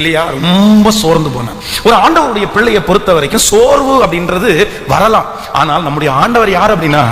எலியா ரொம்ப சோர்ந்து போனான். ஒரு ஆண்டவருடைய பிள்ளையை பொறுத்த வரைக்கும் சோர்வு அப்படின்றது வரலாம். ஆனால் நம்முடைய ஆண்டவர் யார் அப்படின்னா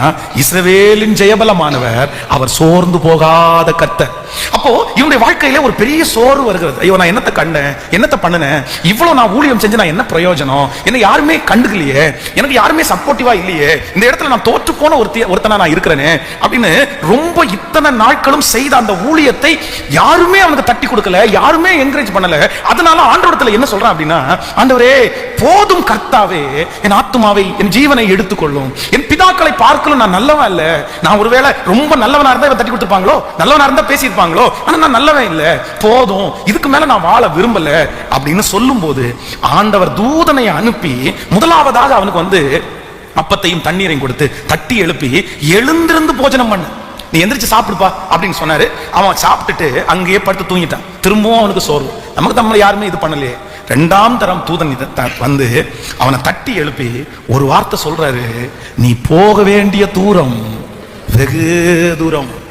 இஸ்ரவேலின் ஜெயபலமானவர். அவர் சோர்ந்து போகாத கத்த அப்போ இவனுடைய வாழ்க்கையில ஒரு பெரிய சோர்வு வருகிறது. ஐயோ நான் என்னத்தை கண்டேன்? என்னத்தை பண்ணினேன்? இவ்வளவு நான் ஊழியம் செஞ்சு நான் என்ன பிரயோஜனம்? என்ன யாருமே கண்டுக்கலையே. எனக்கு யாருமே சப்போர்ட்டிவா இல்லையே. இந்த இடத்துல நான் தோற்று போன ஒருத்தி ஒருத்தனா நான் இருக்கிறேனே அப்படின்னு ரொம்ப இத்தனை நாட்களும் செய்த அந்த ஊழியத்தை யாருமே அவனுக்கு தட்டி கொடுக்கல யாருமே என்கரேஜ் பண்ணல. அதனால ஆண்டவரத்துல என்ன சொல்றான் அப்படின்னா ஆண்டவரே போதும் கர்த்தாவே என் ஆத்மாவை என் ஜீவனை எடுத்துக்கொள்ளும். என் பிதாக்களை பார்க்கலும் நான் நல்லவன் இல்ல நான் ஒருவேளை ரொம்ப நல்லவனா இருந்தா இவன் தட்டி கொடுத்துருப்பாங்களோ? நல்லவனா இருந்தா பேசியிருப்பாங்களோ? ஆனா நான் நல்லவன் இல்ல. போதும் இதுக்கு மேல நான் வாழ விரும்பல அப்படின்னு சொல்லும்போது ஆண்டவர் தூதனை அனுப்பி முதலாவதாக அவனுக்கு வந்து அப்பத்தையும் தண்ணீரையும் கொடுத்து தட்டி எழுப்பி எழுந்திருந்து போஜனம் பண்ணு. நீ எந்திரிச்சு சாப்பிடுப்பா அப்படின்னு சொன்னாரு. அவன் சாப்பிட்டுட்டு அங்கேயே படுத்து தூங்கிட்டான். திரும்பவும் அவனுக்கு சோர்வு. நமக்கு நம்மள யாருமே இது பண்ணலையே. ரெண்டாம் தரம் தூதன் இதை த- வந்து அவனை தட்டி எழுப்பி ஒரு வார்த்தை சொல்றாரு நீ போக வேண்டிய தூரம் வெகு தூரம்.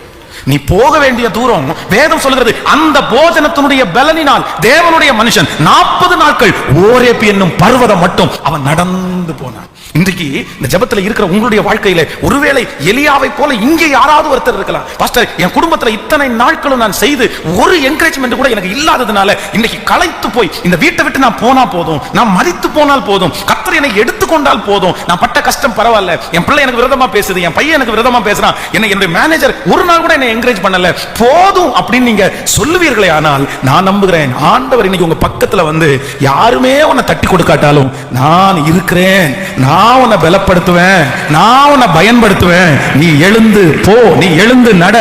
நீ போக வேண்டிய தூரம் வேதம் சொல்கிறது அந்த போஜனத்தினுடைய பலனினால் தேவனுடைய மனுஷன் நாற்பது நாட்கள் ஓரேபி என்னும் பர்வதம் மட்டும் அவன் நடந்து போனான். இன்றைக்கு இந்த ஜெபத்துல இருக்கிற உங்களுடைய வாழ்க்கையில ஒருவேளை எலியாவை போல இங்கே யாராவது ஒருத்தர் இருக்கலாம். பாஸ்டர் என் குடும்பத்துல இத்தனை நாட்களும் நான் செய்து ஒரு என்கரேஜ்மெண்ட் கூட எனக்கு இல்லாததுனால இன்னைக்கு களைத்து போய் இந்த வீட்டை விட்டு நான் போனா போதும் நான் மதித்து போனால் போதும் கத்தர் என்னை எடுத்துக்கொண்டால் போதும் நான் பட்ட கஷ்டம் பரவாயில்ல என் பிள்ளை எனக்கு விரதமா பேசுது என் பையன் எனக்கு விரதமா பேசுறான் என்ன என்னுடைய மேனேஜர் ஒரு நாள் கூட என்னை என்கரேஜ் பண்ணல. போதும் அப்படின்னு நீங்க சொல்லுவீர்களே ஆனால் நான் நம்புகிறேன். ஆண்டவர் இன்னைக்கு உங்க பக்கத்துல வந்து யாருமே உன்னை தட்டி கொடுக்காட்டாலும் நான் இருக்கிறேன். நான் உன்னை பலப்படுத்துவேன். நான் உன்னை பயன்படுத்துவேன். நீ எழுந்து போ. நீ எழுந்து நட.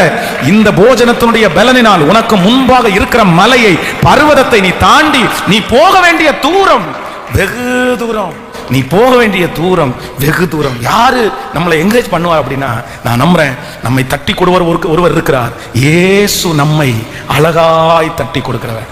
இந்த போஜனத்தினுடைய பலனினால் உனக்கு முன்பாக இருக்கிற மலையை பர்வதத்தை நீ தாண்டி நீ போக வேண்டிய தூரம் வெகு தூரம். நீ போக வேண்டிய தூரம் வெகு தூரம். யாரு நம்மளை என்கரேஜ் பண்ணுவார் அப்படின்னா நான் நம்புறேன். நம்மை தட்டி கொடுவர் ஒருவர் இருக்கிறார். இயேசு நம்மை அழகாய் தட்டி கொடுக்கிறவர்.